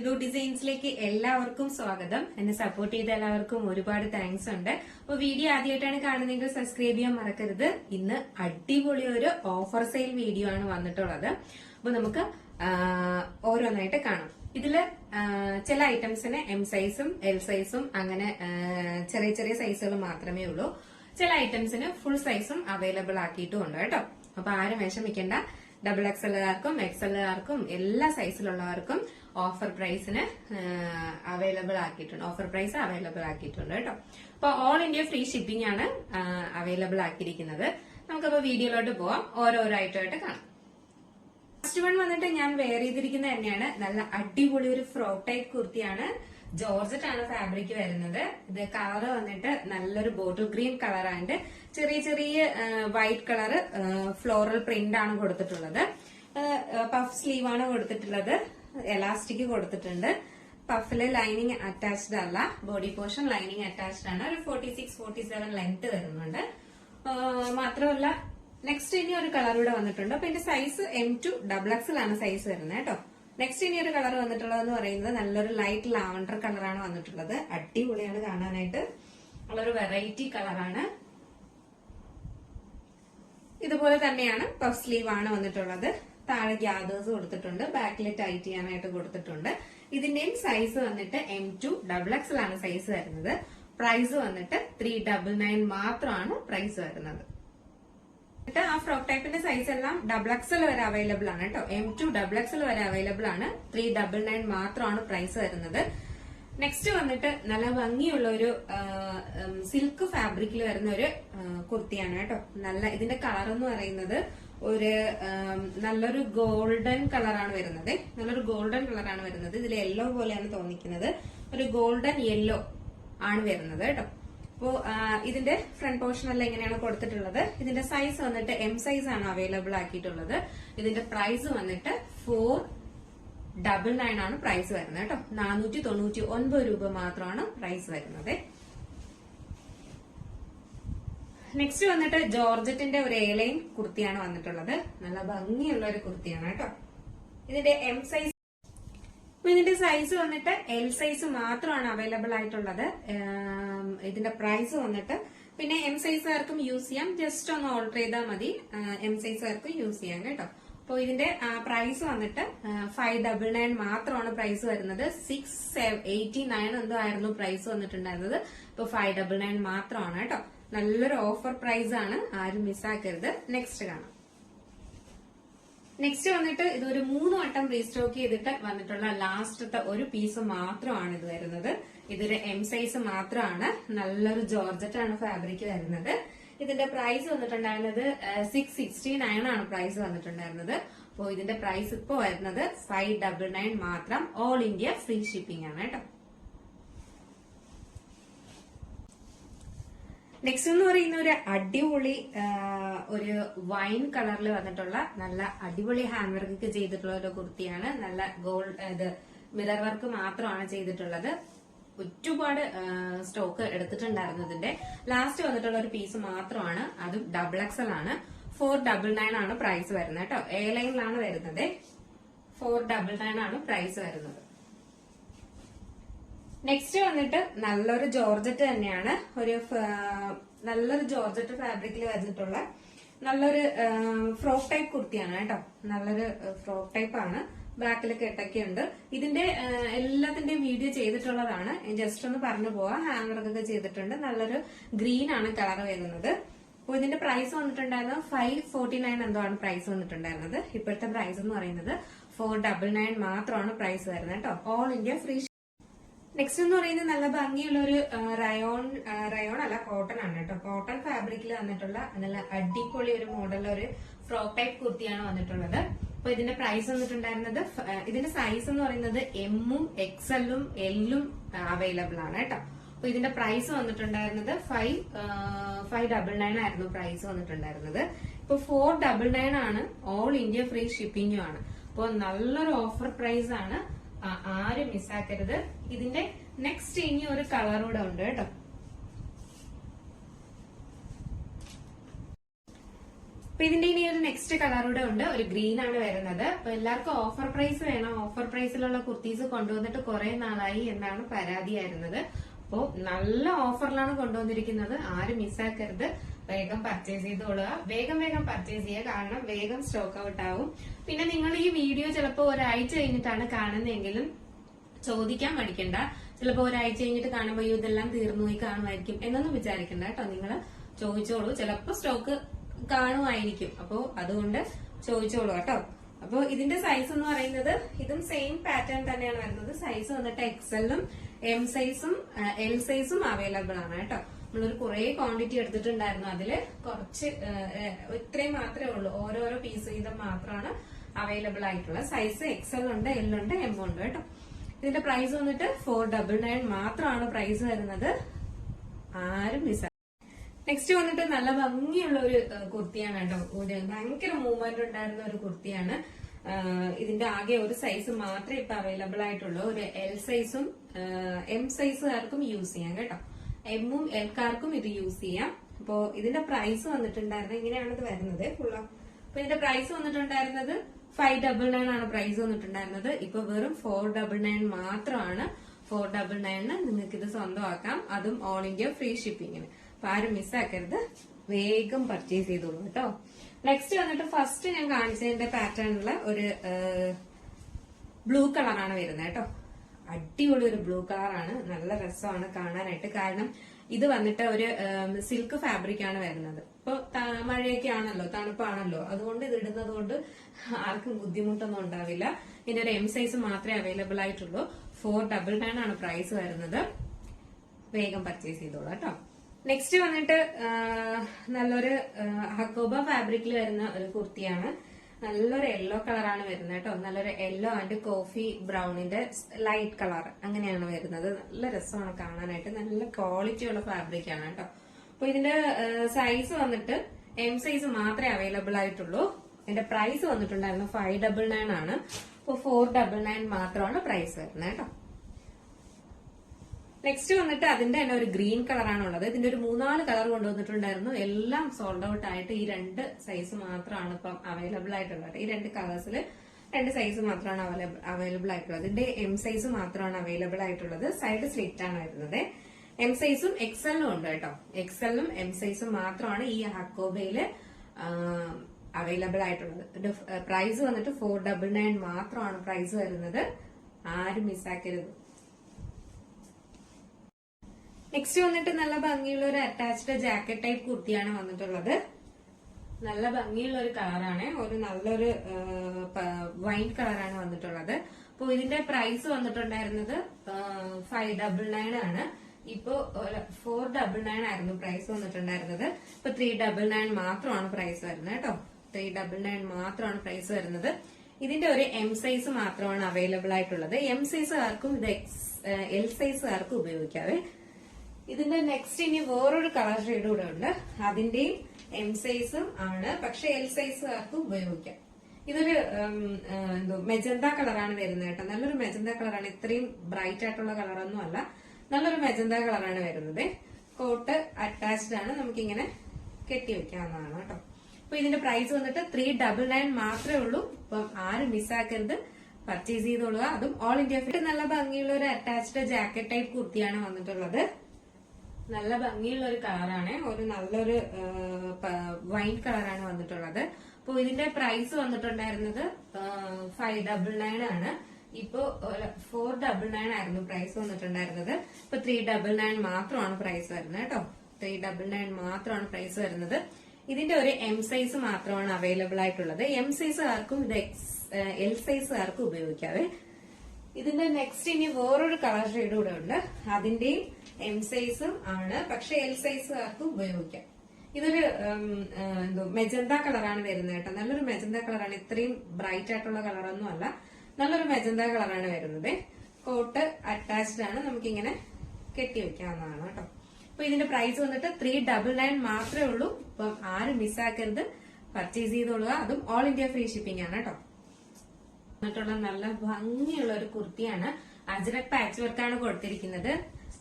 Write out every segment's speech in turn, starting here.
Blue ഡിസൈൻസിലേക്ക് എല്ലാവർക്കും സ്വാഗതം. എന്നെ സപ്പോർട്ട് ചെയ്ത എല്ലാവർക്കും ഒരുപാട് താങ്ക്സ് ഉണ്ട്. അപ്പൊ വീഡിയോ ആദ്യമായിട്ടാണ് കാണുന്നതെങ്കിൽ സബ്സ്ക്രൈബ് ചെയ്യാൻ മറക്കരുത്. ഇന്ന് അടിപൊളി ഒരു ഓഫർ സെയിൽ വീഡിയോ ആണ് വന്നിട്ടുള്ളത്. അപ്പൊ നമുക്ക് ഓരോന്നായിട്ട് കാണാം. ഇതിൽ ചില ഐറ്റംസിന് എം സൈസും എൽ സൈസും അങ്ങനെ ചെറിയ ചെറിയ സൈസുകൾ മാത്രമേ ഉള്ളൂ. ചില ഐറ്റംസിന് ഫുൾ സൈസും അവൈലബിൾ ആക്കിയിട്ടും ഉണ്ട് കേട്ടോ. അപ്പൊ ആരും വിഷമിക്കേണ്ട. ഡബിൾ എക്സ് എല്ലുകാർക്കും എക്സ് എല്ലുകാർക്കും എല്ലാ സൈസിലുള്ളവർക്കും ഓഫർ പ്രൈസിന് അവൈലബിൾ ആക്കിയിട്ടുണ്ട്. ഓഫർ പ്രൈസ് അവൈലബിൾ ആക്കിയിട്ടുണ്ട് കേട്ടോ. അപ്പോൾ ഓൾ ഇന്ത്യ ഫ്രീ ഷിപ്പിംഗ് ആണ് അവൈലബിൾ ആക്കിയിരിക്കുന്നത്. നമുക്കപ്പോ വീഡിയോയിലോട്ട് പോവാം. ഓരോരോ ആയിട്ട് കാണാം. ഫസ്റ്റ് വൺ വന്നിട്ട് ഞാൻ വെയർ ചെയ്തിരിക്കുന്നത് തന്നെയാണ്. നല്ല അടിപൊളി ഒരു ഫ്രോക്ക് ടൈപ്പ് കുർത്തിയാണ്. ജോർജറ്റ് ആണ് ഫാബ്രിക് വരുന്നത്. ഇത് കളർ വന്നിട്ട് നല്ലൊരു ബോട്ടിൽ ഗ്രീൻ കളർ ആൻഡ് ചെറിയ ചെറിയ വൈറ്റ് കളർ ഫ്ലോറൽ പ്രിന്റ് ആണ് കൊടുത്തിട്ടുള്ളത്. പഫ് സ്ലീവ് ആണ് കൊടുത്തിട്ടുള്ളത്. എലാസ്റ്റിക് കൊടുത്തിട്ടുണ്ട്. പഫിൽ ലൈനിങ് അറ്റാച്ച്ഡ് അല്ല. ബോഡി പോർഷൻ ലൈനിങ് അറ്റാച്ച്ഡ് ആണ്. ഒരു forty six forty seven length വരുന്നുണ്ട് മാത്രമല്ല നെക്സ്റ്റ് ഇനി ഒരു കളർ ഇവിടെ വന്നിട്ടുണ്ട്. അപ്പൊ ഇതിന്റെ സൈസ് എം ടു ഡബിൾ എക്സിലാണ് സൈസ് വരുന്നത് കേട്ടോ. നെക്സ്റ്റ് ഇനി ഒരു കളർ വന്നിട്ടുള്ളതെന്ന് പറയുന്നത് നല്ലൊരു ലൈറ്റ് ലാവണ്ടർ കളറാണ് വന്നിട്ടുള്ളത്. അടിപൊളിയാണ് കാണാനായിട്ട്. നല്ലൊരു വെറൈറ്റി കളറാണ് ഇതുപോലെ തന്നെയാണ് പഫ് സ്ലീവ് ആണ് വന്നിട്ടുള്ളത്. താഴെ ഗ്യാദേഴ്സ് കൊടുത്തിട്ടുണ്ട്. ബാക്കിൽ ടൈറ്റ് ചെയ്യാനായിട്ട് കൊടുത്തിട്ടുണ്ട്. ഇതിന്റെയും സൈസ് വന്നിട്ട് എം ടു ഡബിൾ എക്സിലാണ് സൈസ് വരുന്നത്. പ്രൈസ് വന്നിട്ട് ത്രീ ഡബിൾ നയൻ മാത്രമാണ് പ്രൈസ് വരുന്നത്. എന്നിട്ട് ആ ഫ്രോക്ക് ടൈപ്പിന്റെ സൈസ് എല്ലാം ഡബിൾ എക്സൽ വരെ അവൈലബിൾ ആണ് കേട്ടോ. എം ടു ഡബിൾ എക്സൽ വരെ അവൈലബിൾ ആണ്. ത്രീ ഡബിൾ നയൻ മാത്രമാണ് പ്രൈസ് വരുന്നത്. നെക്സ്റ്റ് വന്നിട്ട് നല്ല ഭംഗിയുള്ള ഒരു സിൽക്ക് ഫാബ്രിക്കിൽ വരുന്ന ഒരു കുർത്തിയാണ് കേട്ടോ. നല്ല ഇതിന്റെ കളർ എന്ന് പറയുന്നത് ഒരു നല്ലൊരു ഗോൾഡൻ കളറാണ് വരുന്നത്. നല്ലൊരു ഗോൾഡൻ കളറാണ് വരുന്നത്. ഇതിൽ യെല്ലോ പോലെയാണ് തോന്നിക്കുന്നത്. ഒരു ഗോൾഡൻ യെല്ലോ ആണ് വരുന്നത് കേട്ടോ. അപ്പോ ഇതിന്റെ ഫ്രണ്ട് പോർഷൻ എല്ലാം എങ്ങനെയാണ് കൊടുത്തിട്ടുള്ളത്? ഇതിന്റെ സൈസ് വന്നിട്ട് എം സൈസ് ആണ് അവൈലബിൾ ആക്കിയിട്ടുള്ളത്. ഇതിന്റെ പ്രൈസ് വന്നിട്ട് ഫോർ ഡബിൾ നയൻ ആണ് പ്രൈസ് വരുന്നത് കേട്ടോ. നാനൂറ്റി തൊണ്ണൂറ്റി ഒൻപത് രൂപ മാത്രമാണ് പ്രൈസ് വരുന്നത്. നെക്സ്റ്റ് വന്നിട്ട് ജോർജറ്റിന്റെ ഒരു ഏലയും കുർത്തിയാണ് വന്നിട്ടുള്ളത്. നല്ല ഭംഗിയുള്ള ഒരു കുർത്തിയാണ് കേട്ടോ. ഇതിന്റെ എം സൈസ് ഇതിന്റെ സൈസ് വന്നിട്ട് എൽ സൈസ് മാത്രമാണ് അവൈലബിൾ ആയിട്ടുള്ളത്. ഇതിന്റെ പ്രൈസ് വന്നിട്ട് പിന്നെ എം സൈസുകാർക്കും യൂസ് ചെയ്യാം. ജസ്റ്റ് ഒന്ന് ഓർഡർ ചെയ്താൽ മതി. എം സൈസുകാർക്കും യൂസ് ചെയ്യാം കേട്ടോ. അപ്പോൾ ഇതിന്റെ പ്രൈസ് വന്നിട്ട് ഫൈവ് ഡബിൾ നയൻ മാത്രമാണ് പ്രൈസ് വരുന്നത്. സിക്സ് എയ്റ്റി നയൻ എന്തോ ആയിരുന്നു പ്രൈസ് വന്നിട്ടുണ്ടായിരുന്നത്. ഇപ്പൊ ഫൈവ് ഡബിൾ നയൻ മാത്രമാണ് കേട്ടോ. നല്ലൊരു ഓഫർ പ്രൈസ് ആണ് ആരും മിസ്സാക്കരുത് നെക്സ്റ്റ് കാണാം. നെക്സ്റ്റ് വന്നിട്ട് ഇത് ഒരു മൂന്ന് വട്ടം റീസ്റ്റോക്ക് ചെയ്തിട്ട് വന്നിട്ടുള്ള ലാസ്റ്റത്തെ ഒരു പീസ് മാത്രമാണ് ഇത് വരുന്നത്. ഇതൊരു എം സൈസ് മാത്രമാണ്. നല്ലൊരു ജോർജറ്റ് ആണ് ഫാബ്രിക് വരുന്നത്. ഇതിന്റെ പ്രൈസ് വന്നിട്ടുണ്ടായിരുന്നത് സിക്സ് സിക്സ്റ്റി നയൻ ആണ് പ്രൈസ് വന്നിട്ടുണ്ടായിരുന്നത്. അപ്പോൾ ഇതിന്റെ പ്രൈസ് ഇപ്പോ വരുന്നത് ഫൈവ് ഡബിൾ നയൻ മാത്രം ഓൾ ഇന്ത്യ ഫ്രീ ഷിപ്പിംഗ് ആണ് കേട്ടോ. നെക്സ്റ്റ് എന്ന് പറയുന്ന ഒരു അടിപൊളി ഒരു വൈൻ കളറിൽ വന്നിട്ടുള്ള നല്ല അടിപൊളി ഹാൻഡ് വർക്ക് ചെയ്തിട്ടുള്ള ഒരു കുർത്തിയാണ്. നല്ല ഗോൾഡ് ഇത് മിറർ വർക്ക് മാത്രമാണ് ചെയ്തിട്ടുള്ളത്. ഒരുപാട് സ്റ്റോക്ക് എടുത്തിട്ടുണ്ടായിരുന്നു ഇതിന്റെ ലാസ്റ്റ് വന്നിട്ടുള്ള ഒരു പീസ് മാത്രമാണ്. അതും ഡബിൾ എക്സൽ ആണ്. ഫോർ ഡബിൾ നയൻ ആണ് പ്രൈസ് വരുന്നത് കേട്ടോ. എ ലൈനിലാണ് വരുന്നത്. ഫോർ ഡബിൾ നയൻ ആണ് പ്രൈസ് വരുന്നത്. നെക്സ്റ്റ് വന്നിട്ട് നല്ലൊരു ജോർജറ്റ് തന്നെയാണ്. ഒരു നല്ലൊരു ജോർജറ്റ് ഫാബ്രിക്കിൽ വന്നിട്ടുള്ള നല്ലൊരു ഫ്രോക്ക് ടൈപ്പ് കുർത്തിയാണ് കേട്ടോ. നല്ലൊരു ഫ്രോക്ക് ടൈപ്പ് ആണ്. ബാക്കിൽ കെട്ടൊക്കെ ഉണ്ട് ഇതിന്റെ എല്ലാത്തിന്റെയും വീഡിയോ ചെയ്തിട്ടുള്ളതാണ്. ജസ്റ്റ് ഒന്ന് പറഞ്ഞു പോവാം. ഹാങ്ങറൊക്കെ ചെയ്തിട്ടുണ്ട്. നല്ലൊരു ഗ്രീൻ ആണ് കളർ വരുന്നത്. അപ്പോൾ ഇതിന്റെ പ്രൈസ് വന്നിട്ടുണ്ടായിരുന്നത് ഫൈവ് ഫോർട്ടി നയൻ എന്തോ ആണ് പ്രൈസ് വന്നിട്ടുണ്ടായിരുന്നത്. ഇപ്പോഴത്തെ പ്രൈസ് എന്ന് പറയുന്നത് ഫോർ ഡബിൾ നയൻ മാത്രമാണ് പ്രൈസ് വരുന്നത് കേട്ടോ. ഓൾ ഇന്ത്യ ഫ്രീ നെക്സ്റ്റ് എന്ന് പറയുന്നത് നല്ല ഭംഗിയുള്ള ഒരു റയോൺ റയോൺ അല്ല കോട്ടൺ ആണ് കേട്ടോ. കോട്ടൺ ഫാബ്രിക്കിൽ വന്നിട്ടുള്ള നല്ല അടിപൊളി ഒരു മോഡൽ ഒരു ഫ്രോക്ക് ടൈപ്പ് കുർത്തിയാണ് വന്നിട്ടുള്ളത്. അപ്പൊ ഇതിന്റെ പ്രൈസ് വന്നിട്ടുണ്ടായിരുന്നത് ഇതിന്റെ സൈസ് എന്ന് പറയുന്നത് എമ്മും എക്സലും എല്ലും അവൈലബിൾ ആണ് കേട്ടോ. അപ്പൊ ഇതിന്റെ പ്രൈസ് വന്നിട്ടുണ്ടായിരുന്നത് ഫൈവ് ഫൈവ് ഡബിൾ നയൻ ആയിരുന്നു പ്രൈസ് വന്നിട്ടുണ്ടായിരുന്നത്. ഇപ്പൊ ഫോർ ഡബിൾ നയൻ ആണ് ഓൾ ഇന്ത്യ ഫ്രീ ഷിപ്പിംഗും ആണ്. അപ്പോൾ നല്ലൊരു ഓഫർ പ്രൈസ് ആണ്. ആരും മിസ്സാക്കരുത്. ഇതിന്റെ നെക്സ്റ്റ് ഇനി ഒരു കളർ കൂടെ ഉണ്ട് കേട്ടോ. അപ്പൊ ഇതിന്റെ ഇനി ഒരു നെക്സ്റ്റ് കളർ കൂടെ ഉണ്ട്. ഒരു ഗ്രീൻ ആണ് വരുന്നത്. അപ്പൊ എല്ലാവർക്കും ഓഫർ പ്രൈസ് വേണം. ഓഫർ പ്രൈസിലുള്ള കുർത്തീസ് കൊണ്ടുവന്നിട്ട് കുറെ നാളായി എന്നാണ് പരാതിയായിരുന്നത്. അപ്പോ നല്ല ഓഫറിലാണ് കൊണ്ടുവന്നിരിക്കുന്നത്. ആരും മിസ്സാക്കരുത് വേഗം പർച്ചേസ് ചെയ്തോളുക. വേഗം വേഗം പർച്ചേസ് ചെയ്യുക. കാരണം വേഗം സ്റ്റോക്ക് ഔട്ട് ആവും. പിന്നെ നിങ്ങൾ ഈ വീഡിയോ ചിലപ്പോൾ ഒരാഴ്ച കഴിഞ്ഞിട്ടാണ് കാണുന്നതെങ്കിലും ചോദിക്കാൻ മടിക്കണ്ട. ചിലപ്പോൾ ഒരാഴ്ച കഴിഞ്ഞിട്ട് കാണുമ്പോൾ "അയ്യോ, ഇതെല്ലാം തീർന്നു പോയി കാണുമായിരിക്കും എന്നൊന്നും വിചാരിക്കണ്ട കേട്ടോ. നിങ്ങൾ ചോദിച്ചോളൂ. ചിലപ്പോൾ സ്റ്റോക്ക് കാണുമായിരിക്കും. അപ്പോൾ അതുകൊണ്ട് ചോദിച്ചോളൂ കേട്ടോ. അപ്പോൾ ഇതിന്റെ സൈസ് എന്ന് പറയുന്നത് ഇതും സെയിം പാറ്റേൺ തന്നെയാണ് വരുന്നത്. സൈസ് വന്നിട്ട് എക്സലും എം സൈസും എൽ സൈസും അവൈലബിൾ ആണ് കേട്ടോ. നമ്മളൊരു കുറെ ക്വാണ്ടിറ്റി എടുത്തിട്ടുണ്ടായിരുന്നു. അതിൽ കുറച്ച് ഇത്രയും മാത്രമേ ഉള്ളൂ. ഓരോരോ പീസ് വീതം മാത്രമാണ് അവൈലബിൾ ആയിട്ടുള്ളത്. സൈസ് എക്സൽ ഉണ്ട് എൽ ഉണ്ട് എം ഉണ്ട് കേട്ടോ. ഇതിന്റെ പ്രൈസ് വന്നിട്ട് ഫോർ ഡബിൾ നയൻ മാത്രമാണ് പ്രൈസ് വരുന്നത്. ആരും മിസ് നെക്സ്റ്റ് വന്നിട്ട് നല്ല ഭംഗിയുള്ള ഒരു കുർത്തിയാണ് കേട്ടോ. ഭയങ്കര മൂവ്മെന്റ് ഉണ്ടായിരുന്ന ഒരു കുർത്തിയാണ്. ഇതിന്റെ ആകെ ഒരു സൈസ് മാത്രമേ ഇപ്പൊ അവൈലബിൾ ആയിട്ടുള്ളൂ. ഒരു എൽ സൈസും എം സൈസുകാർക്കും യൂസ് ചെയ്യാം കേട്ടോ. എമ്മും എൽക്കാർക്കും ഇത് യൂസ് ചെയ്യാം. അപ്പോ ഇതിന്റെ പ്രൈസ് വന്നിട്ടുണ്ടായിരുന്നത് ഇങ്ങനെയാണ് ഇത് വരുന്നത്. ഫുള്ള അപ്പൊ ഇതിന്റെ പ്രൈസ് വന്നിട്ടുണ്ടായിരുന്നത് ഫൈവ് ഡബിൾ നയൻ ആണ് പ്രൈസ് വന്നിട്ടുണ്ടായിരുന്നത്. ഇപ്പൊ വെറും ഫോർ ഡബിൾ നയൻ മാത്രമാണ്. ഫോർ ഡബിൾ നയനിന് നിങ്ങൾക്ക് ഇത് സ്വന്തമാക്കാം. അതും ഓൾ ഇന്ത്യ ഫ്രീ ഷിപ്പിങ്ങിന് അപ്പൊ ആരും മിസ്സാക്കരുത് വേഗം പർച്ചേസ് ചെയ്തോളൂ കേട്ടോ. നെക്സ്റ്റ് വന്നിട്ട് ഫസ്റ്റ് ഞാൻ കാണിച്ചതിന്റെ പാറ്റേണിലെ ഒരു ബ്ലൂ കളറാണ് വരുന്നത് കേട്ടോ. അടിപൊളി ഒരു ബ്ലൂ കളറാണ്. നല്ല രസമാണ് കാണാനായിട്ട്. കാരണം ഇത് വന്നിട്ട് ഒരു സിൽക്ക് ഫാബ്രിക് ആണ് വരുന്നത്. ഇപ്പൊ മഴയൊക്കെ ആണല്ലോ തണുപ്പാണല്ലോ. അതുകൊണ്ട് ഇത് ഇടുന്നത് കൊണ്ട് ആർക്കും ബുദ്ധിമുട്ടൊന്നും ഉണ്ടാവില്ല. ഇതിന്റെ ഒരു എം സൈസ് മാത്രമേ അവൈലബിൾ ആയിട്ടുള്ളൂ. ഫോർ ഡബിൾ നയൻ ആണ് പ്രൈസ് വരുന്നത്. വേഗം പർച്ചേസ് ചെയ്തോളൂ കേട്ടോ. നെക്സ്റ്റ് വന്നിട്ട് നല്ലൊരു ഹക്കോബ ഫാബ്രിക്കിൽ വരുന്ന ഒരു കുർത്തിയാണ്. നല്ലൊരു യെല്ലോ കളറാണ് വരുന്നത് കേട്ടോ. നല്ലൊരു യെല്ലോ ആൻഡ് കോഫി ബ്രൗണിന്റെ ലൈറ്റ് കളർ അങ്ങനെയാണ് വരുന്നത്. നല്ല രസമാണ് കാണാനായിട്ട്. നല്ല ക്വാളിറ്റി ഉള്ള ഫാബ്രിക് ആണ് കേട്ടോ. അപ്പൊ ഇതിന്റെ സൈസ് വന്നിട്ട് എം സൈസ് മാത്രമേ അവൈലബിൾ ആയിട്ടുള്ളൂ. ഇതിന്റെ പ്രൈസ് വന്നിട്ടുണ്ടായിരുന്നു ഫൈവ് ഡബിൾ നയൻ ആണ്. അപ്പൊ ഫോർ ഡബിൾ നയൻ മാത്രമാണ് പ്രൈസ് വരുന്നത് കേട്ടോ. നെക്സ്റ്റ് വന്നിട്ട് അതിന്റെ തന്നെ ഒരു ഗ്രീൻ കളറാണ് ഉള്ളത്. ഇതിന്റെ ഒരു മൂന്നാൽ കളർ കൊണ്ടുവന്നിട്ടുണ്ടായിരുന്നു. എല്ലാം സോൾഡ് ഔട്ട് ആയിട്ട് ഈ രണ്ട് സൈസ് മാത്രമാണ് ഇപ്പം അവൈലബിൾ ആയിട്ടുള്ളത്. ഈ രണ്ട് കളേഴ്സിൽ രണ്ട് സൈസ് മാത്രമാണ് അവൈലബിൾ ആയിട്ടുള്ളത്. ഇതിന്റെ എം സൈസ് മാത്രമാണ് അവൈലബിൾ ആയിട്ടുള്ളത്. സൈഡ് സ്ലിറ്റ് ആണ് വരുന്നത്. എം സൈസും എക്സലും ഉണ്ട് കേട്ടോ. എക്സലും എം സൈസും മാത്രമാണ് ഈ ഹക്കോബയിൽ അവൈലബിൾ ആയിട്ടുള്ളത്. പ്രൈസ് വന്നിട്ട് ഫോർ ഡബിൾ നയൻ മാത്രമാണ് പ്രൈസ് വരുന്നത്. ആരും മിസ്സാക്കരുത് നെക്സ്റ്റ് വന്നിട്ട് നല്ല ഭംഗിയുള്ള ഒരു അറ്റാച്ച്ഡ് ജാക്കറ്റ് ടൈപ്പ് കുർത്തിയാണ് വന്നിട്ടുള്ളത്. നല്ല ഭംഗിയുള്ള ഒരു കളറാണ് ഒരു നല്ലൊരു വൈൻ കളറാണ് വന്നിട്ടുള്ളത്. അപ്പൊ ഇതിന്റെ പ്രൈസ് വന്നിട്ടുണ്ടായിരുന്നത് ഫൈവ് ഡബിൾ നയൻ ആണ്. ഇപ്പോ ഫോർ ഡബിൾ നയൻ ആയിരുന്നു പ്രൈസ് വന്നിട്ടുണ്ടായിരുന്നത്. ഇപ്പൊ ത്രീ ഡബിൾ നയൻ മാത്രമാണ് പ്രൈസ് വരുന്നത് കേട്ടോ. ത്രീ ഡബിൾ നയൻ മാത്രമാണ് പ്രൈസ് വരുന്നത്. ഇതിന്റെ ഒരു എം സൈസ് മാത്രമാണ് അവൈലബിൾ ആയിട്ടുള്ളത്. എം സൈസ് ആർക്കും ഇത് എൽ സൈസ് ആർക്കും ഉപയോഗിക്കാവേ. ഇതിന്റെ നെക്സ്റ്റ് ഇനി വേറൊരു കളർ ഷെയ്ഡ് കൂടെ ഉണ്ട് അതിന്റെയും എം സൈസും ആണ്. പക്ഷെ എൽ സൈസ് ആർക്ക് ഉപയോഗിക്കാം. ഇതൊരു എന്തോ മെജന്ത കളറാണ് വരുന്നത് കേട്ടോ. നല്ലൊരു മെജന്ത കളറാണ് ഇത്രയും ബ്രൈറ്റ് ആയിട്ടുള്ള കളറൊന്നും അല്ല. നല്ലൊരു മെജന്ത കളറാണ് വരുന്നത്. കോട്ട് അറ്റാച്ച്ഡ് ആണ്. നമുക്കിങ്ങനെ കെട്ടി വെക്കാവുന്നതാണ് കേട്ടോ. അപ്പൊ ഇതിന്റെ പ്രൈസ് വന്നിട്ട് ത്രീ ഡബിൾ നയൻ മാത്രമേ ഉള്ളൂ. അപ്പം ആരും മിസ്സാക്കരുത് പർച്ചേസ് ചെയ്തോളുക. അതും ഓൾ ഇന്ത്യ ഫിറ്റ് നല്ല ഭംഗിയുള്ള ഒരു അറ്റാച്ച്ഡ് ജാക്കറ്റ് ടൈപ്പ് കുർത്തിയാണ് വന്നിട്ടുള്ളത്. നല്ല ഭംഗിയുള്ള ഒരു കളറാണ്. ഒരു നല്ലൊരു വൈൻ കളറാണ് വന്നിട്ടുള്ളത്. അപ്പൊ ഇതിന്റെ പ്രൈസ് വന്നിട്ടുണ്ടായിരുന്നത് ഫൈവ് ഡബിൾ നയൻ ആണ്. ഇപ്പോ ഫോർ ഡബിൾ നയൻ ആയിരുന്നു പ്രൈസ് വന്നിട്ടുണ്ടായിരുന്നത്. ഇപ്പൊ ത്രീ ഡബിൾ നയൻ മാത്രമാണ് പ്രൈസ് വരുന്നത് കേട്ടോ. ത്രീ ഡബിൾ നയൻ മാത്രമാണ് പ്രൈസ് വരുന്നത്. ഇതിന്റെ ഒരു എം സൈസ് മാത്രമാണ് അവൈലബിൾ ആയിട്ടുള്ളത്. എം സൈസ് ആർക്കും ഇത് എൽ സൈസ് ആർക്കും ഉപയോഗിക്കാവേ. ഇതിന്റെ നെക്സ്റ്റ് ഇനി വേറൊരു കളർ ഷെയ്ഡ് കൂടെ ഉണ്ട്. അതിന്റെയും എം സൈസും ആണ്. പക്ഷെ എൽ സൈസ് ആർക്കും ഉപയോഗിക്കാം. ഇതൊരു എന്തോ മെജന്ത കളറാണ് വരുന്നത് കേട്ടോ. നല്ലൊരു മെജന്ത കളറാണ് ഇത്രയും ബ്രൈറ്റ് ആയിട്ടുള്ള കളറൊന്നും അല്ല. നല്ലൊരു മെജന്ത കളറാണ് വരുന്നത്. കോട്ട് അറ്റാച്ച്ഡ് ആണ്. നമുക്കിങ്ങനെ കെട്ടി വെക്കാവുന്നതാണ് കേട്ടോ. അപ്പൊ ഇതിന്റെ പ്രൈസ് വന്നിട്ട് ത്രീ ഡബിൾ നയൻ മാത്രമേ ഉള്ളൂ. അപ്പം ആരും മിസ്സാക്കരുത് പർച്ചേസ് ചെയ്തോളുക. അതും ഓൾ ഇന്ത്യ ഫ്രീ ഷിപ്പിംഗ് ആണ് കേട്ടോ. വന്നിട്ടുള്ള നല്ല ഭംഗിയുള്ള ഒരു കുർത്തിയാണ്. അജ്രക് പാച്ച് വർക്കാണ് കൊടുത്തിരിക്കുന്നത്.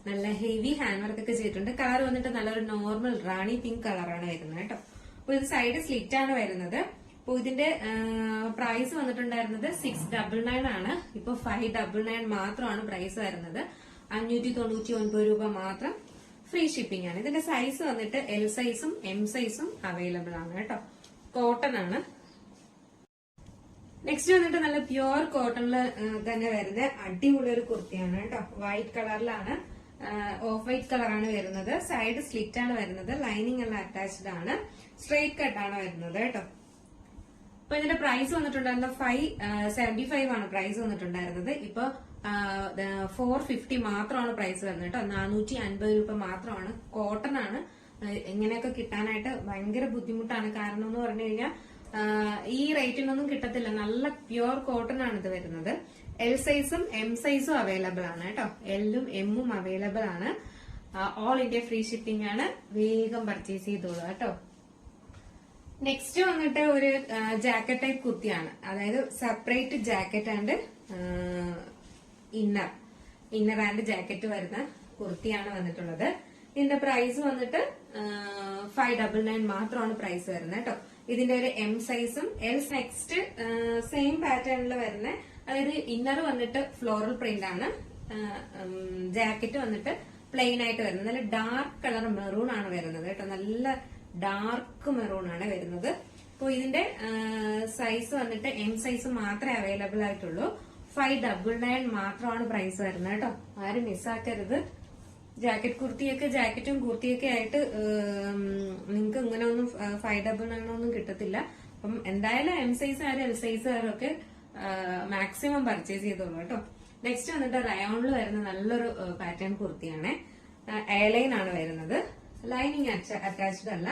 നല്ല ഹെവി ഹാൻഡ് വർക്ക് ഒക്കെ ചെയ്തിട്ടുണ്ട്. കളർ വന്നിട്ട് നല്ലൊരു നോർമൽ റാണി പിങ്ക് കളറാണ് വരുന്നത് കേട്ടോ. അപ്പൊ ഇത് സൈഡ് സ്ലിറ്റ് ആണ് വരുന്നത്. അപ്പൊ ഇതിന്റെ പ്രൈസ് വന്നിട്ടുണ്ടായിരുന്നത് സിക്സ് ഡബിൾ നയൻ ആണ്. ഇപ്പൊ ഫൈവ് ഡബിൾ നയൻ മാത്രമാണ് പ്രൈസ് വരുന്നത്. അഞ്ഞൂറ്റി തൊണ്ണൂറ്റി ഒൻപത് രൂപ മാത്രം ഫ്രീ ഷിപ്പിംഗ് ആണ്. ഇതിന്റെ സൈസ് വന്നിട്ട് എൽ സൈസും എം സൈസും അവൈലബിൾ ആണ് കേട്ടോ. കോട്ടൺ ആണ്. നെക്സ്റ്റ് വന്നിട്ട് നല്ല പ്യുവർ കോട്ടണിൽ തന്നെ വരുന്ന അടിപൊളി ഒരു കുർത്തിയാണ് കേട്ടോ. വൈറ്റ് കളറിലാണ് ഓഫ് വൈറ്റ് കളറാണ് വരുന്നത്. സൈഡ് സ്ലിറ്റ് ആണ് വരുന്നത്. ലൈനിങ് എല്ലാം അറ്റാച്ച്ഡ് ആണ്. കട്ട് ആണ് വരുന്നത് കേട്ടോ. അപ്പൊ ഇതിന്റെ പ്രൈസ് വന്നിട്ടുണ്ടായിരുന്നത് ഫൈവ് സെവന്റി ഫൈവ് ആണ് പ്രൈസ് വന്നിട്ടുണ്ടായിരുന്നത്. ഇപ്പൊ ഫോർ ഫിഫ്റ്റി മാത്രമാണ് പ്രൈസ് വരുന്നത് കേട്ടോ. നാനൂറ്റി അൻപത് രൂപ മാത്രമാണ്. കോട്ടൺ ആണ്. ഇങ്ങനെയൊക്കെ കിട്ടാനായിട്ട് ഭയങ്കര ബുദ്ധിമുട്ടാണ്. കാരണം എന്ന് പറഞ്ഞു കഴിഞ്ഞാൽ ഈ റേറ്റിനൊന്നും കിട്ടത്തില്ല. നല്ല പ്യുവർ കോട്ടൺ ആണ് ഇത് വരുന്നത്. എൽ സൈസും എം സൈസും അവൈലബിൾ ആണ് കേട്ടോ. എല്ലും എമ്മും അവൈലബിൾ ആണ്. ഓൾ ഇന്ത്യ ഫ്രീ ഷിപ്പിംഗ് ആണ്. വേഗം പർച്ചേസ് ചെയ്തോളൂ കേട്ടോ. നെക്സ്റ്റ് വന്നിട്ട് ഒരു ജാക്കറ്റ് ടൈപ്പ് കുർത്തിയാണ്. അതായത് separate jacket and inner inner and jacket വരുന്ന കുർത്തിയാണ് വന്നിട്ടുള്ളത്. ഇതിന്റെ പ്രൈസ് വന്നിട്ട് ഫൈവ് ഡബിൾ നയൻ മാത്രമാണ് പ്രൈസ് വരുന്നത് കേട്ടോ. ഇതിന്റെ ഒരു എം സൈസും എൽ നെക്സ്റ്റ് സെയിം പാറ്റേണിൽ വരുന്ന അതായത് ഇന്നർ വന്നിട്ട് ഫ്ലോറൽ പ്രിന്റ് ആണ്. ജാക്കറ്റ് വന്നിട്ട് പ്ലെയിൻ ആയിട്ട് വരുന്നത്. നല്ല ഡാർക്ക് കളർ മെറൂൺ ആണ് വരുന്നത് കേട്ടോ. നല്ല ഡാർക്ക് മെറൂൺ ആണ് വരുന്നത്. അപ്പോൾ ഇതിന്റെ സൈസ് വന്നിട്ട് എം സൈസ് മാത്രമേ അവൈലബിൾ ആയിട്ടുള്ളൂ. ഫൈവ് ഡബിൾ നയൻ മാത്രമാണ് പ്രൈസ് വരുന്നത് കേട്ടോ. ആരും മിസ്സാക്കരുത് ജാക്കറ്റ് കുർത്തിയൊക്കെ ജാക്കറ്റും കുർത്തിയൊക്കെ ആയിട്ട് നിങ്ങൾക്ക് ഇങ്ങനെ ഒന്നും ഫൈവ് ഡബിൾ നയൻ ഒന്നും കിട്ടത്തില്ല. അപ്പം എന്തായാലും എം സൈസ് ആരും എൽ സൈസ് ആരും ഒക്കെ മാക്സിമം പർച്ചേസ് ചെയ്തോളൂ കേട്ടോ. നെക്സ്റ്റ് വന്നിട്ട് റയോണിൽ വരുന്ന നല്ലൊരു പാറ്റേൺ കുർത്തിയാണ്. എയർലൈൻ ആണ് വരുന്നത്. ലൈനിങ് അറ്റാച്ച്ഡ് അല്ല.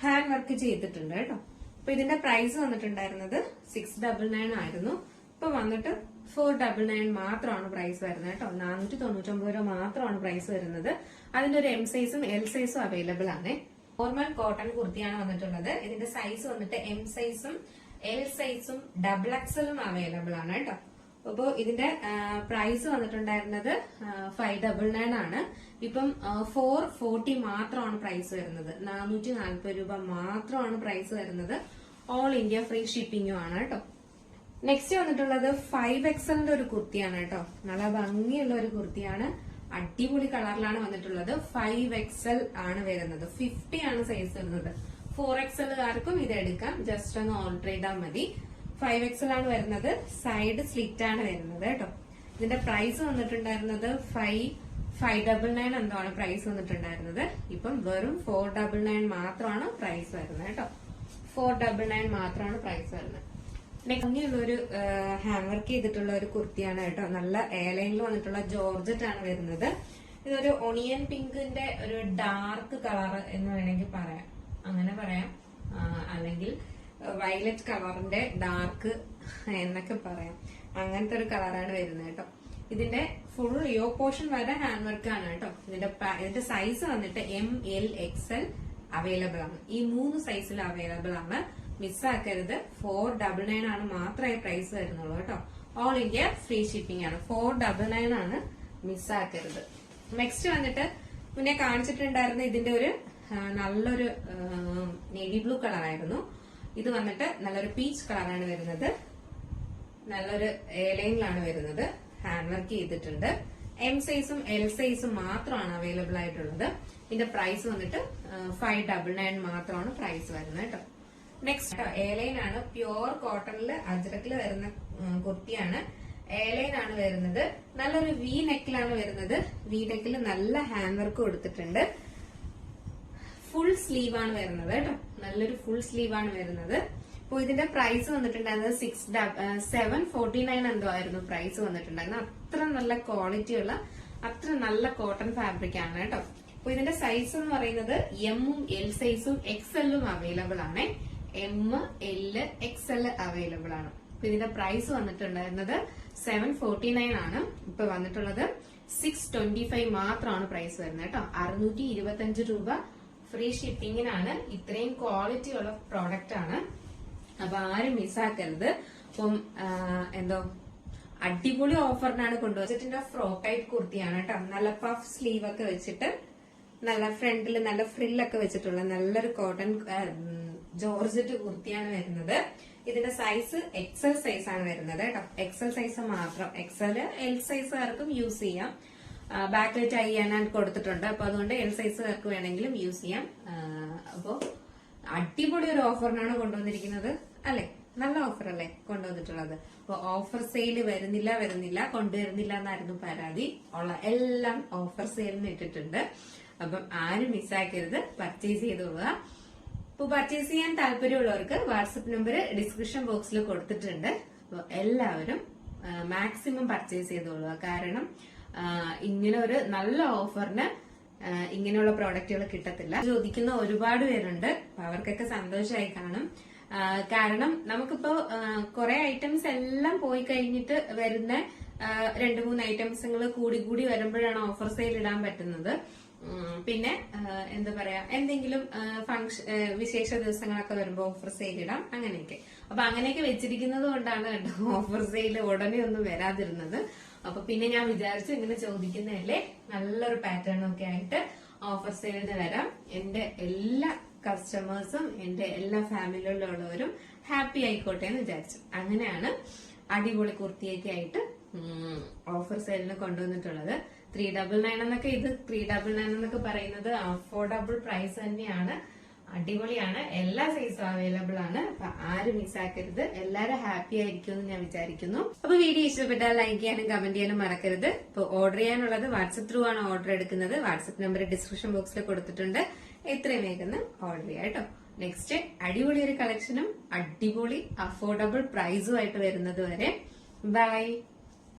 ഹാൻഡ് വർക്ക് ചെയ്തിട്ടുണ്ട് കേട്ടോ. അപ്പൊ ഇതിന്റെ പ്രൈസ് വന്നിട്ടുണ്ടായിരുന്നത് സിക്സ് ഡബിൾ നയൻ ആയിരുന്നു. ഇപ്പൊ വന്നിട്ട് ഫോർ ഡബിൾ നയൻ മാത്രമാണ് പ്രൈസ് വരുന്നത് കേട്ടോ. നാനൂറ്റി തൊണ്ണൂറ്റൊമ്പത് രൂപ മാത്രമാണ് പ്രൈസ് വരുന്നത്. അതിന്റെ ഒരു എം സൈസും എൽ സൈസും അവൈലബിൾ ആണ്. നോർമൽ കോട്ടൺ കുർത്തിയാണ് വന്നിട്ടുള്ളത്. ഇതിന്റെ സൈസ് വന്നിട്ട് എം സൈസും എൽ സൈസും ഡബിൾ എക്സലും അവൈലബിൾ ആണ് കേട്ടോ. അപ്പോൾ ഇതിന്റെ പ്രൈസ് വന്നിട്ടുണ്ടായിരുന്നത് ഫൈവ് ഡബിൾ നയൻ ആണ്. ഇപ്പം ഫോർ ഫോർട്ടി മാത്രമാണ് പ്രൈസ് വരുന്നത്. നാനൂറ്റി നാൽപ്പത് രൂപ മാത്രമാണ് പ്രൈസ് വരുന്നത്. ഓൾ ഇന്ത്യ ഫ്രീ ഷിപ്പിംഗും ആണ് കേട്ടോ. നെക്സ്റ്റ് വന്നിട്ടുള്ളത് ഫൈവ് എക്സലിന്റെ ഒരു കുർത്തിയാണ് കേട്ടോ. നല്ല ഭംഗിയുള്ള ഒരു കുർത്തിയാണ്. അടിപൊളി കളറിലാണ് വന്നിട്ടുള്ളത്. ഫൈവ് എക്സൽ ആണ് വരുന്നത്. ഫിഫ്റ്റി ആണ് സൈസ് വരുന്നത്. ഫോർ എക്സലുകാർക്കും ഇത് എടുക്കാം. ജസ്റ്റ് ഒന്ന് ഓർഡർ ചെയ്താൽ മതി. ഫൈവ് എക്സൽ ആണ് വരുന്നത്. സൈഡ് സ്ലിറ്റ് ആണ് വരുന്നത് കേട്ടോ. ഇതിന്റെ പ്രൈസ് വന്നിട്ടുണ്ടായിരുന്നത് ഫൈവ് ഫൈവ് ഡബിൾ നയൻ എന്തോ ആണ് പ്രൈസ് വന്നിട്ടുണ്ടായിരുന്നത്? ഇപ്പം വെറും ഫോർ ഡബിൾ നയൻ മാത്രമാണ് പ്രൈസ് വരുന്നത് കേട്ടോ. ഫോർ ഡബിൾ നയൻ മാത്രമാണ് പ്രൈസ് വരുന്നത്. ഭംഗിയുള്ള ഒരു ഹാങ് വർക്ക് ചെയ്തിട്ടുള്ള ഒരു കുർത്തിയാണ് കേട്ടോ. നല്ല എയർലൈനിൽ വന്നിട്ടുള്ള ജോർജറ്റ് ആണ് വരുന്നത്. ഇതൊരു ഒണിയൻ പിങ്കിന്റെ ഒരു ഡാർക്ക് കളർ എന്ന് വേണമെങ്കിൽ പറയാം. അങ്ങനെ പറയാം. അല്ലെങ്കിൽ വയലറ്റ് കളറിന്റെ ഡാർക്ക് എന്നൊക്കെ പറയാം. അങ്ങനത്തെ ഒരു കളറാണ് വരുന്നത് കേട്ടോ. ഇതിന്റെ ഫുൾ യോ പോർഷൻ വരെ ഹാൻഡ് വർക്ക് ആണ് കേട്ടോ. ഇതിന്റെ ഇതിന്റെ സൈസ് വന്നിട്ട് M L X L available ആണ്. ഈ മൂന്ന് സൈസിൽ അവൈലബിൾ ആണ്. മിസ്സാക്കരുത്. ഫോർ ഡബിൾ നയൻ ആണ് മാത്രമേ പ്രൈസ് വരുന്നുള്ളൂ കേട്ടോ. ഓൾ ഇന്ത്യ ഫ്രീ ഷിപ്പിംഗ് ആണ്. ഫോർ ഡബിൾ നയൻ ആണ് മിസ്സാക്കരുത്. നെക്സ്റ്റ് വന്നിട്ട് മുന്നേ കാണിച്ചിട്ടുണ്ടായിരുന്ന ഇതിന്റെ ഒരു നല്ലൊരു നേവി ബ്ലൂ കളറായിരുന്നു ഇത് വന്നിട്ട് നല്ലൊരു പീച്ച് കളറാണ് വരുന്നത്. നല്ലൊരു എയർലൈനിലാണ് വരുന്നത്. ഹാൻഡ് വർക്ക് ചെയ്തിട്ടുണ്ട്. എം സൈസും എൽ സൈസും മാത്രമാണ് അവൈലബിൾ ആയിട്ടുള്ളത്. ഇതിന്റെ പ്രൈസ് വന്നിട്ട് ഫൈവ് ഡബിൾ നയൻ മാത്രമാണ് പ്രൈസ് വരുന്നത് കേട്ടോ. നെക്സ്റ്റ് എയർലൈൻ ആണ്. പ്യുവർ കോട്ടണിൽ അജ്രക്കിൽ വരുന്ന കുർത്തിയാണ്. എയർലൈൻ ആണ് വരുന്നത്. നല്ലൊരു വി നെക്കിലാണ് വരുന്നത്. വി നെക്കിൽ നല്ല ഹാൻഡ് വർക്ക് കൊടുത്തിട്ടുണ്ട്. ഫുൾ സ്ലീവ് ആണ് വരുന്നത് കേട്ടോ. നല്ലൊരു ഫുൾ സ്ലീവ് ആണ് വരുന്നത്. അപ്പൊ ഇതിന്റെ പ്രൈസ് വന്നിട്ടുണ്ടായിരുന്നത് സിക്സ് സെവൻ ഫോർട്ടി നയൻ എന്തോ ആയിരുന്നു പ്രൈസ് വന്നിട്ടുണ്ടായിരുന്നത്. അത്ര നല്ല ക്വാളിറ്റി ഉള്ള അത്ര നല്ല കോട്ടൺ ഫാബ്രിക് ആണ് കേട്ടോ. അപ്പൊ ഇതിന്റെ സൈസ് എന്ന് പറയുന്നത് എമ്മും എൽ സൈസും എക്സ് എല്ലും അവൈലബിൾ ആണ്. M L X L available ആണ്. അപ്പൊ ഇതിന്റെ പ്രൈസ് വന്നിട്ടുണ്ടായിരുന്നത് സെവൻ ഫോർട്ടി നയൻ ആണ്. ഇപ്പൊ വന്നിട്ടുള്ളത് സിക്സ് ട്വന്റി ഫൈവ് മാത്രമാണ് പ്രൈസ് വരുന്നത് കേട്ടോ. അറുന്നൂറ്റി ഇരുപത്തി അഞ്ച് രൂപ ഫ്രീ ഷിപ്പിങ്ങിനാണ് ഇത്രയും ക്വാളിറ്റി ഉള്ള പ്രോഡക്റ്റ് ആണ്. അപ്പൊ ആരും മിസ്സാക്കരുത് അപ്പം എന്തോ അടിപൊളി ഓഫറിനാണ് കൊണ്ടുവച്ചിട്ടുണ്ട് ഫ്രോക്ക് ടൈപ്പ് കുർത്തിയാണ് കേട്ടോ. നല്ല പഫ് സ്ലീവ് ഒക്കെ വെച്ചിട്ട് നല്ല ഫ്രണ്ടിൽ നല്ല ഫ്രില്ലൊക്കെ വെച്ചിട്ടുള്ള നല്ലൊരു കോട്ടൺ ജോർജറ്റ് കുർത്തിയാണ് വരുന്നത്. ഇതിന്റെ സൈസ് എക്സൽ സൈസ് ആണ് വരുന്നത് കേട്ടോ. എക്സൽ സൈസ് മാത്രം. എക്സൽ എൽ സൈസുകാർക്കും യൂസ് ചെയ്യാം. ബാക്കിൽ ടൈ ചെയ്യാനായിട്ട് കൊടുത്തിട്ടുണ്ട്. അപ്പൊ അതുകൊണ്ട് എൽ സൈസുകാർക്ക് വേണമെങ്കിലും യൂസ് ചെയ്യാം. അപ്പോ അടിപൊളി ഒരു ഓഫറിനാണ് കൊണ്ടുവന്നിരിക്കുന്നത്. അല്ലെ? നല്ല ഓഫർ അല്ലേ കൊണ്ടുവന്നിട്ടുള്ളത്. അപ്പൊ ഓഫർ സെയിൽ വരുന്നില്ല വരുന്നില്ല കൊണ്ടുവരുന്നില്ല എന്നായിരുന്നു പരാതി. ഉള്ള എല്ലാം ഓഫർ സെയിലിന് ഇട്ടിട്ടുണ്ട്. അപ്പം ആരും മിസ്സാക്കരുത് പർച്ചേസ് ചെയ്തോളുക ഇപ്പൊ പർച്ചേസ് ചെയ്യാൻ താല്പര്യമുള്ളവർക്ക് വാട്സപ്പ് നമ്പർ ഡിസ്ക്രിപ്ഷൻ ബോക്സിൽ കൊടുത്തിട്ടുണ്ട്. അപ്പോൾ എല്ലാവരും മാക്സിമം പർച്ചേസ് ചെയ്തോളുക. കാരണം ഇങ്ങനെ ഒരു നല്ല ഓഫറിന് ഇങ്ങനെയുള്ള പ്രോഡക്റ്റുകൾ കിട്ടത്തില്ല. ചോദിക്കുന്ന ഒരുപാട് പേരുണ്ട്. അവർക്കൊക്കെ സന്തോഷമായി കാണും. കാരണം നമുക്കിപ്പോ കുറെ ഐറ്റംസ് എല്ലാം പോയി കഴിഞ്ഞിട്ട് വരുന്ന രണ്ട് മൂന്ന് ഐറ്റംസുകൾ കൂടി കൂടി വരുമ്പോഴാണ് ഓഫർ സെയിൽ ഇടാൻ പറ്റുന്നത്. പിന്നെ എന്താ പറയാ എന്തെങ്കിലും ഫംഗ്ഷൻ വിശേഷ ദിവസങ്ങളൊക്കെ വരുമ്പോൾ ഓഫർ സെയിൽ ഇടാം അങ്ങനെയൊക്കെ. അപ്പൊ അങ്ങനെയൊക്കെ വെച്ചിരിക്കുന്നത് കൊണ്ടാണ് കേട്ടോ ഓഫർ സെയിൽ ഉടനെ ഒന്നും വരാതിരുന്നത്. അപ്പൊ പിന്നെ ഞാൻ വിചാരിച്ചു ഇങ്ങനെ ചോദിക്കുന്നതല്ലേ നല്ലൊരു പാറ്റേൺ ഒക്കെ ആയിട്ട് ഓഫർ സെയിലിന് വരാം. എന്റെ എല്ലാ കസ്റ്റമേഴ്സും എന്റെ എല്ലാ ഫാമിലിയിലുള്ളവരും ഹാപ്പി ആയിക്കോട്ടെ എന്ന് വിചാരിച്ചു. അങ്ങനെയാണ് അടിപൊളി കുർത്തിയൊക്കെ ആയിട്ട് ഓഫർ സെയിലിന് കൊണ്ടുവന്നിട്ടുള്ളത്. ത്രീ ഡബിൾ നയൻ എന്നൊക്കെ ഇത് ത്രീ ഡബിൾ നയൻ എന്നൊക്കെ പറയുന്നത് അഫോർഡബിൾ പ്രൈസ് തന്നെയാണ്. അടിപൊളിയാണ്. എല്ലാ സൈസും അവൈലബിൾ ആണ്. അപ്പൊ ആരും മിസ്സാക്കരുത് എല്ലാരും ഹാപ്പി ആയിരിക്കും എന്ന് ഞാൻ വിചാരിക്കുന്നു. അപ്പൊ വീഡിയോ ഇഷ്ടപ്പെട്ടാൽ ലൈക്ക് ചെയ്യാനും കമന്റ് ചെയ്യാനും മറക്കരുത്. ഇപ്പൊ ഓർഡർ ചെയ്യാനുള്ളത് വാട്സപ്പ് ത്രൂ ആണ് ഓർഡർ എടുക്കുന്നത്. വാട്സപ്പ് നമ്പർ ഡിസ്ക്രിപ്ഷൻ ബോക്സിൽ കൊടുത്തിട്ടുണ്ട്. എത്രയും വേഗം ഓർഡർ ചെയ്യാം കേട്ടോ. നെക്സ്റ്റ് അടിപൊളി ഒരു കളക്ഷനും അടിപൊളി അഫോർഡബിൾ പ്രൈസും ആയിട്ട് വരുന്നത് വരെ. ബൈ